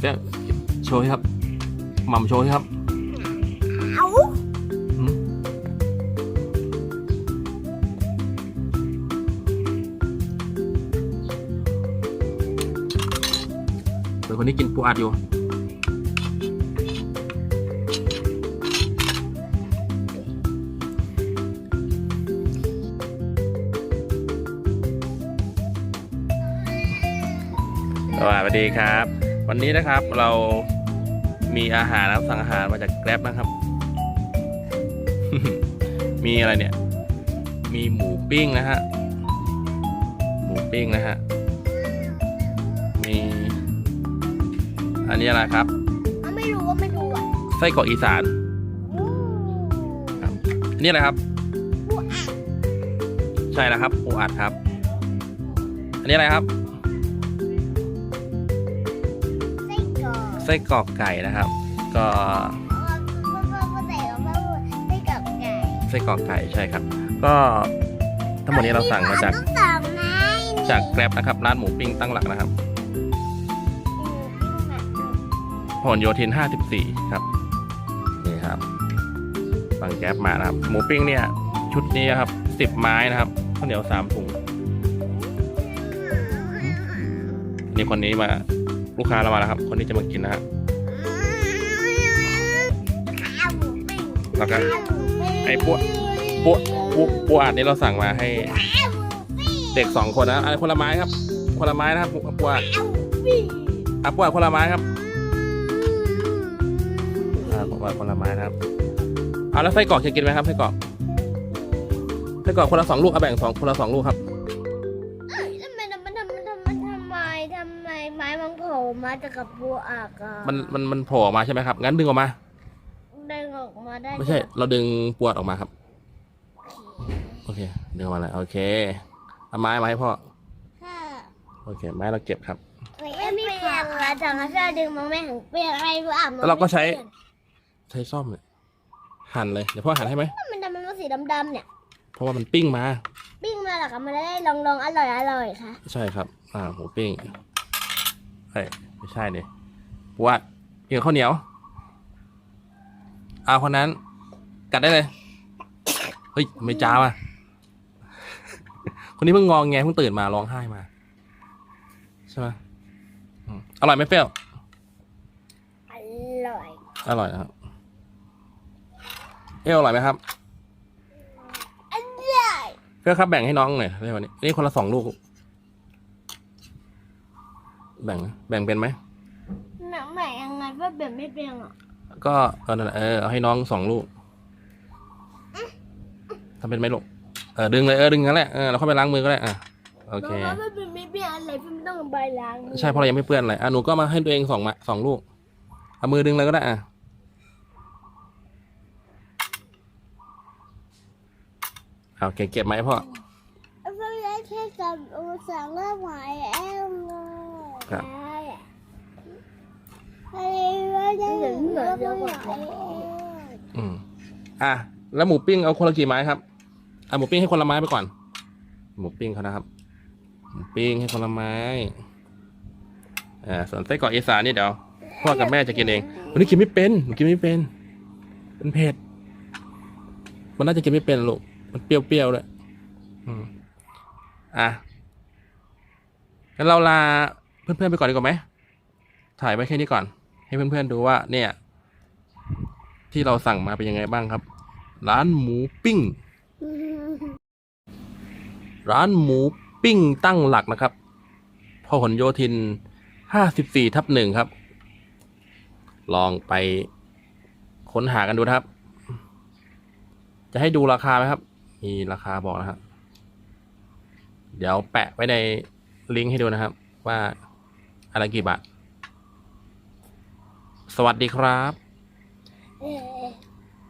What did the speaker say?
เดี๋ยวโชว์สิครับหม่ำโชว์สิครับเอาหืมเดี๋ยวคนนี้กินปูอัดอยู่สวัสดีครับ วันนี้นะครับเรามีอาหารนะครับสั่งอาหารมาจากแกร็บนะครับ มีอะไรเนี่ย มีหมูปิ้งนะฮะหมูปิ้งนะฮะมีอันนี้อะไรครับเอาไม่รู้ว่าไม่รู้อะไส้กรอกอีสานอู้อันนี้อะไรครับปูอัดใช่แล้วครับปูอัดครับ อันนี้อะไรครับ ส้กรอกไก่นะครับ ก็อ๋อพ่อพ่อพ่อใส่ของพ่อพูดไส้กรอกไก่ไส้กรอกไก่ใช่ครับ ก็ทั้งหมดนี้เราสั่งมาจากต้องสั่งไงนี่จากแกร็บนะครับ ร้านหมูปิ้งตั้งหลักนะครับอืมปิ้งแบบพหลโยธิน 54 ครับ นี่ครับสั่งแก๊บมานะครับ หมูปิ้งเนี่ย ชุดนี้ครับ 10 ไม้นะครับข้าวเหนียว 3 ถุง นี่คนนี้มา ลูกค้าเรามาแล้วครับ คนนี้จะมากินนะฮะแล้วก็ข้าวหมูปิ้งไอ้พวกปูปูปูอัดนี่เราสั่งมาให้ เด็ก2คนนะอันคนละไม้ครับ คนละไม้นะครับปูปูอัดข้าวหมูปิ้งอะปูอัดคนละไม้ครับอ่าปูอัดคนละไม้นะครับเอาแล้วไส้กรอกจะกินไหมครับไส้กรอกไส้กรอกคนละสองลูกเอาแบ่งสองคนละสองลูกครับ ไมไม้มันโผล่มาจากกับปูอัดอะมันมันมันโผล่ออกมาใช่ไหมครับ งั้นดึงออกมา ดึงออกมาได้ไม่ใช่ เราดึงปวดออกมาครับ โอเค ดึงออกมาแล้วโอเคเอาไม้มาให้พ่อ ค่ะ โอเค ไม้เราเก็บครับไม่เปลี่ยนละจังถ้าดึงมันไม่ถึงเปลี่ยนอะไรรู้อะแล้วเราก็ใช้ ใช้ซ่อมเนี่ยหั่นเลย เดี๋ยวพ่อหั่นให้ไหม มันทำมันเป็นสีดำๆเนี่ย เพราะว่ามันปิ้งมา ปิ้งมาหรอคะมันได้ลองๆอร่อยอร่อยๆค่ะ ใช่ครับ อ่าหมูปิ้ง เอ้ยไม่ใช่ดิปวดกินกับข้าวเหนียว เอาคนนั้น กัดได้เลย เฮ้ย ไม่จ้าว่ะ คนนี้เพิ่งงองแงเพิ่งตื่นมาร้องไห้มา ใช่ไหมอืมอร่อยไหมเปรี้ยว อร่อย อร่อยนะครับ เอลอร่อยไหมครับ อร่อย เปรี้ยวครับแบ่งให้น้องหน่อยได้วันนี้ นี่คนละสองลูก แบ่งนะแบ่งเป็นไหมหนังใหม่ยังไงว่าแบบไม่เป็นอะก็เออนั่นแหละเออเอาให้น้องสองลูกทำเป็นไหมลูกเออดึงเลยเออดึงงั้นแหละเออเราเข้าไปล้างมือก็ได้อะโอเคเพราะว่าเป็นไม่เป็นอะไรพี่ไม่ต้องใบล้างมือใช่เพราะเรายังไม่เปื้อนอะไรอะหนูก็มาให้ตัวเองสองมาสองลูกเอามือดึงเลยก็ได้อะเอาเก็บเก็บไหมาให้พ่อเอาไปเลยแครับ อืมอะแล้วหมูปิ้งเอาคนละกี่ไม้ครับเอาหมูปิ้งให้คนละไม้ไปก่อน หมูปิ้งเขานะครับ หมูปิ้งให้คนละไม้อ่าส่วนไส้กรอกอีสานนี่เดี๋ยวพ่อกับแม่จะกินเองวันนี้กินไม่เป็นหนูกินไม่เป็นเป็นเผ็ดมันน่าจะกินไม่เป็นลูกมันเปรี้ยวๆด้วยอืมอะงั้นเราลา เพื่อนๆไปก่อนดีกว่าไหมถ่ายไว้แค่นี้ก่อน ให้เพื่อนๆดูว่าเนี่ย ที่เราสั่งมาเป็นยังไงบ้างครับ ร้านหมูปิ้ง ร้านหมูปิ้งตั้งหลักนะครับพหลโยธิน 54 ทับหนึ่งครับ ลองไปค้นหากันดูนะครับ จะให้ดูราคาไหมครับ มีราคาบอกนะครับ เดี๋ยวแปะไว้ในลิงก์ให้ดูนะครับว่า อะไรกี่บาท สวัสดีครับ